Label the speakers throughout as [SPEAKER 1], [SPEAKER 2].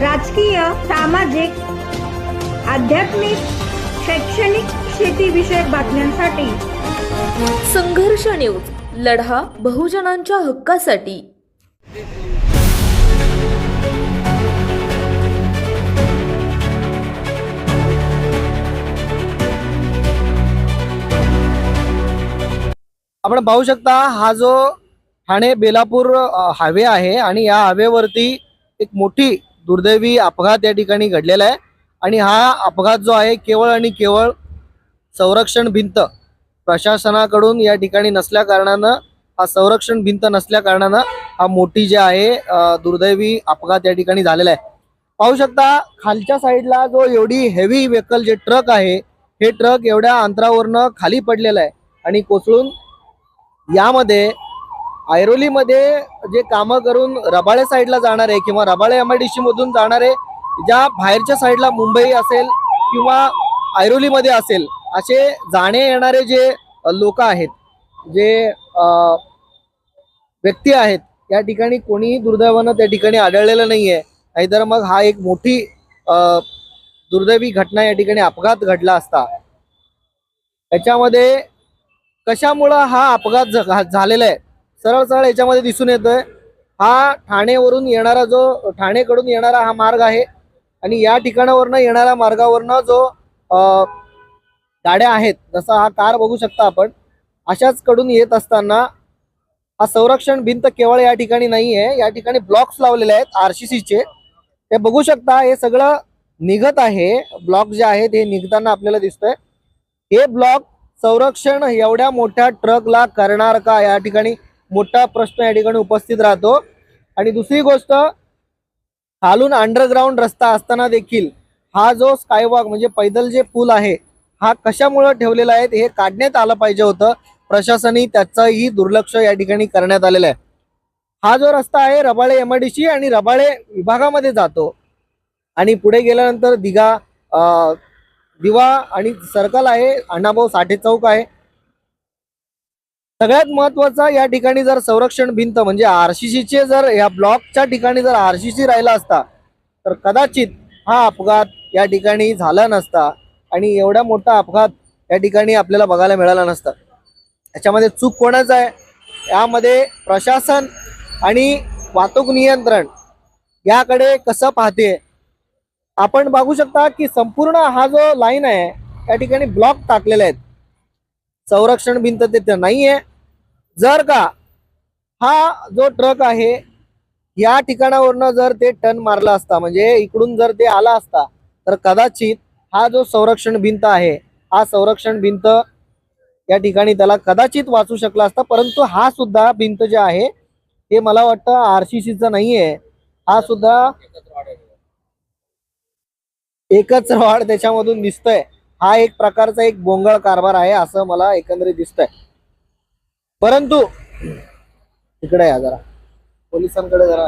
[SPEAKER 1] राजकीय सामाजिक आध्यात्मिक शैक्षणिक शेतीविषयक बातम्यांसाठी.
[SPEAKER 2] संघर्ष न्यूज लढा बहुजनांच्या हक्कासाठी.
[SPEAKER 3] आपण पाहू शकता हा जो ठाणे बेलापूर हायवे आहे आणि या हायवेवरती एक मोठी दुर्दैवी अपघात या ठिकाणी घडलेला आहे. आणि हा अपघात जो आहे केवळ आणि केवळ संरक्षण भिंत प्रशासनाकडून या ठिकाणी नसल्या कारणानं हा संरक्षण भिंत नसल्या कारणानं हा मोठी जे आहे दुर्दैवी अपघात या ठिकाणी झालेला आहे. पाहू शकता खालच्या साईडला जो एवढी हेवी व्हेकल जे ट्रक आहे हे ट्रक एवढ्या अंतरावरनं खाली पडलेलं आहे. आणि कोसळून यामध्ये ऐरोलीमध्ये जे कामं करून रबाळे साईडला जाणारे किंवा Rabale M I D C मधून जाणारे ज्या बाहेरच्या साईडला मुंबई असेल किंवा ऐरोलीमध्ये असेल असे जाणे येणारे जे लोक आहेत जे अ, व्यक्ती आहेत या ठिकाणी कोणीही दुर्दैवानं त्या ठिकाणी आढळलेलं नाहीये. नाहीतर मग हा एक मोठी अ, दुर्दैवी घटना या ठिकाणी अपघात घडला असता. याच्यामध्ये कशामुळं हा अपघात झालेला आहे? सरळ सरळ याच्यामध्ये दिसून येतोय. हा ठाणेवरून येणारा जो ठाणेकडून येणारा हा मार्ग आहे आणि या ठिकाणावरनं येणाऱ्या मार्गावरनं जो अ, गाड्या आहेत जसा हा कार बघू शकता आपण अशाच कडून येत असताना हा संरक्षण भिंत केवळ या ठिकाणी नाही आहे या ठिकाणी ब्लॉक्स लावलेले आहेत आरसीसीचे ते बघू शकता हे सगळं निघत आहे ब्लॉक जे आहेत हे निघताना आपल्याला दिसतंय. हे ब्लॉक संरक्षण एवढ्या मोठ्या ट्रकला करणार का या ठिकाणी? मोठा प्रश्न या ठिकाणी उपस्थित राहतो. आणि दुसरी गोष्ट खालून अंडरग्राऊंड रस्ता असताना देखील हा जो स्कायवॉक म्हणजे पैदल जे पूल आहे हा कशामुळं ठेवलेला आहे हे काढण्यात आलं पाहिजे होतं. प्रशासनाने त्याचंही दुर्लक्ष या ठिकाणी करण्यात आलेलं आहे. हा जो रस्ता आहे रबाळे एमआयडीसी आणि रबाळे विभागामध्ये जातो. आणि पुढे गेल्यानंतर दिघा दिवा आणि सर्कल आहे अण्णाभाऊ साठे चौक आहे. सगळ्यात महत्त्वाचा या ठिकाणी जर संरक्षण भिंत म्हणजे आरसीसीचे जर या ब्लॉकच्या ठिकाणी जर आरसीसी राहिला असता तर कदाचित हा अपघात या ठिकाणी झाला नसता आणि एवढा मोठा अपघात या ठिकाणी आपल्याला बघायला मिळाला नसता. याच्यामध्ये चूक कोणाचं आहे? यामध्ये प्रशासन आणि वाहतूक नियंत्रण याकडे कसं पाहते? आपण बघू शकता की संपूर्ण हा जो लाईन आहे या ठिकाणी ब्लॉक टाकलेले आहेत. संरक्षण भिंत तिथे नाहीये. जर का हा जो ट्रक आहे या ठिकाणावरनं जर ते टन मारला असता म्हणजे इकडून जर ते आला असता तर कदाचित हा जो संरक्षण भिंत आहे हा संरक्षण भिंत या ठिकाणी त्याला कदाचित वाचू शकला असता परंतु हा सुद्धा भिंत जे आहे हे मला वाटतं आरसीसीचा नाहीये. हा सुद्धा एकच रॉड त्याच्यामधून दिसतंय. हा एक प्रकारचा एक गोंगळ कारभार आहे असं मला एकंदरीत दिसतंय. परंतु इकडे या जरा. पोलिसांकडे जरा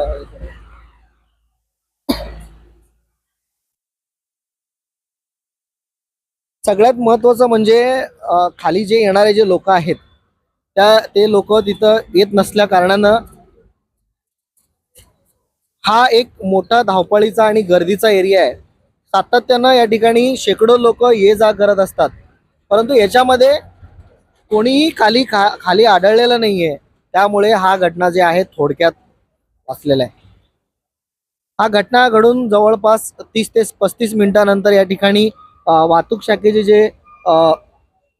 [SPEAKER 3] सगळ्यात महत्वाचं म्हणजे खाली जे येणारे जे लोक आहेत त्या ते लोक तिथं येत नसल्या कारणानं हा एक मोठा धावपळीचा आणि गर्दीचा एरिया आहे. सातत्यानं या ठिकाणी शेकडो लोक ये जा करत असतात. परंतु याच्यामध्ये कोणीही खाली खा खाली आढळलेलं नाहीये. त्यामुळे हा घटना जे आहे थोडक्यात असलेला आहे. हा घटना घडून जवळपास तीस ते पस्तीस मिनिटानंतर या ठिकाणी वाहतूक शाखेचे जे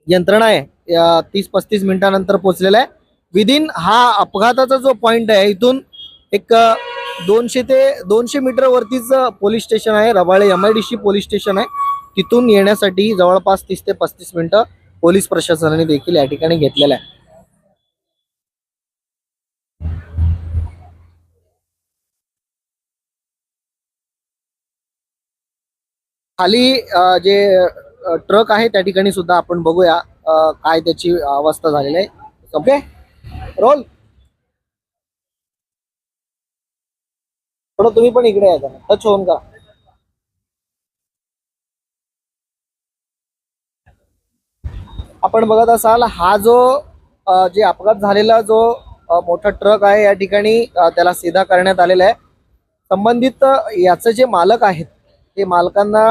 [SPEAKER 3] यंत्रणा आहे या तीस पस्तीस मिनिटानंतर पोचलेला आहे. विदिन हा अपघाताचा जो पॉईंट आहे इथून एक दोनशे ते दोनशे मीटर वरतीच पोलीस स्टेशन आहे. Rabale M I D C police station आहे. तिथून येण्यासाठी जवळपास तीस ते पस्तीस मिनिटं पोलीस प्रशासनाने देखील या ठिकाणी घेतलेलं आहे. खाली जे ट्रक आहे त्या ठिकाणी सुद्धा आपण बघूया. काय त्याची अवस्था झालेली आहे. ओके? रोल. थोडं तुम्ही पण इकडे या टच होऊन का आपण बघत असाल हा जो जे अपघात झालेला जो मोठा ट्रक आहे या ठिकाणी त्याला सीधा करण्यात आलेला आहे. संबंधित याचं जे मालक आहेत ते मालकांना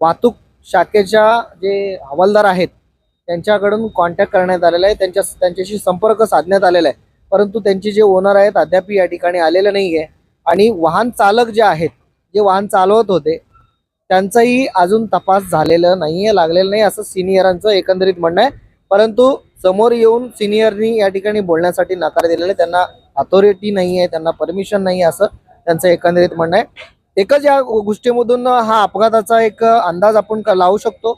[SPEAKER 3] वाहतूक शाखेच्या जे हवालदार आहेत त्यांच्याकडून कॉन्टॅक्ट करण्यात आलेला आहे. त्यांच्या त्यांच्याशी संपर्क साधण्यात आलेला आहे. परंतु त्यांचे जे ओनर आहेत अद्याप या ठिकाणी आलेले नाही आहे आणि वाहन चालक जे आहेत जे वाहन चालवत होते त्यांचाही अजून तपास झालेला नाही आहे लागलेलं नाही असं सिनियरांचं एकंदरीत म्हणणं आहे. परंतु समोर येऊन सिनियरनी या ठिकाणी बोलण्यासाठी नकार दिलेला आहे. त्यांना अथॉरिटी नाही आहे त्यांना परमिशन नाही आहे असं त्यांचं एकंदरीत म्हणणं आहे. एकच या गोष्टीमधून हा अपघाताचा एक अंदाज आपण लावू शकतो.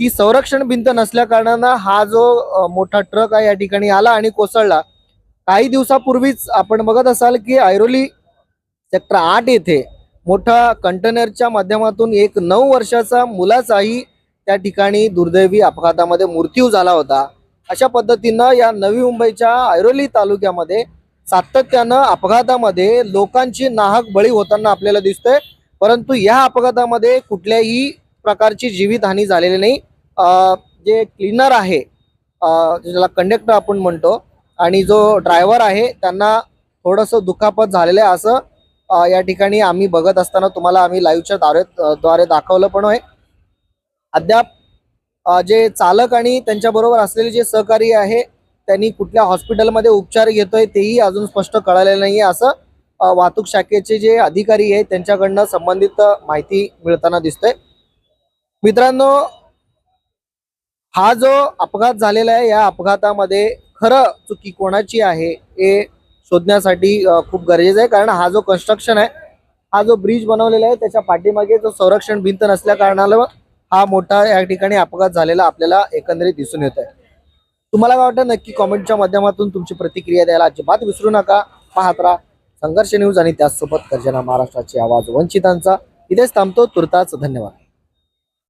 [SPEAKER 3] की संरक्षण भिंत नसल्या कारणानं हा जो मोठा ट्रक आहे या ठिकाणी आला आणि कोसळला काही दिवसापूर्वीच आपण बघत असाल की ऐरोली सेक्टर आठ येथे मोठा कंटेनरच्या माध्यमातून एक नऊ वर्षाचा मुलाचाही त्या ठिकाणी दुर्दैवी अपघातामध्ये मृत्यू झाला होता. अशा पद्धतीनं या नवी मुंबईच्या ऐरोली तालुक्यामध्ये सातत्यानं अपघातामध्ये लोकांची नाहक बळी होताना आपल्याला दिसतंय. परंतु या अपघातामध्ये कुठल्याही प्रकारची जीवितहानी झालेली नाही. जे क्लीनर आहे ज्याला कंडक्टर आपण म्हणतो आणि जो ड्रायव्हर आहे त्यांना थोडंसं दुखापत झालेलं आहे असं या ठिकाणी आम्ही बघत असताना तुम्हाला आम्ही लाईव्हच्या द्वारे द्वारे दाखवलं पण आहे. अद्याप जे चालक आणि त्यांच्याबरोबर असलेले जे सहकारी आहे त्यांनी कुठल्या हॉस्पिटलमध्ये उपचार घेतोय तेही अजून स्पष्ट कळालेलं नाही आहे असं वाहतूक शाखेचे जे अधिकारी आहेत त्यांच्याकडनं संबंधित माहिती मिळताना दिसतोय. मित्रांनो हा जो अपघात झालेला आहे या अपघातामध्ये खरं चुकी कोणाची आहे हे शोधण्यासाठी खूप गरजेचं आहे. कारण हा जो कन्स्ट्रक्शन आहे हा जो ब्रिज बनवलेला आहे त्याच्या पाठीमागे जो संरक्षण भिंत नसल्या कारणाला हा मोठा या ठिकाणी अपघात झालेला आपल्याला एकंदरीत दिसून येत आहे तुम्हाला काय वाटतं? नक्की कॉमेंटच्या माध्यमातून तुमची प्रतिक्रिया द्यायला अजिबात विसरू नका. पाहत राहा संघर्ष न्यूज आणि त्याचसोबत गर्जना महाराष्ट्राची आवाज वंचितांचा. इथेच थांबतो. तुर्ताच धन्यवाद.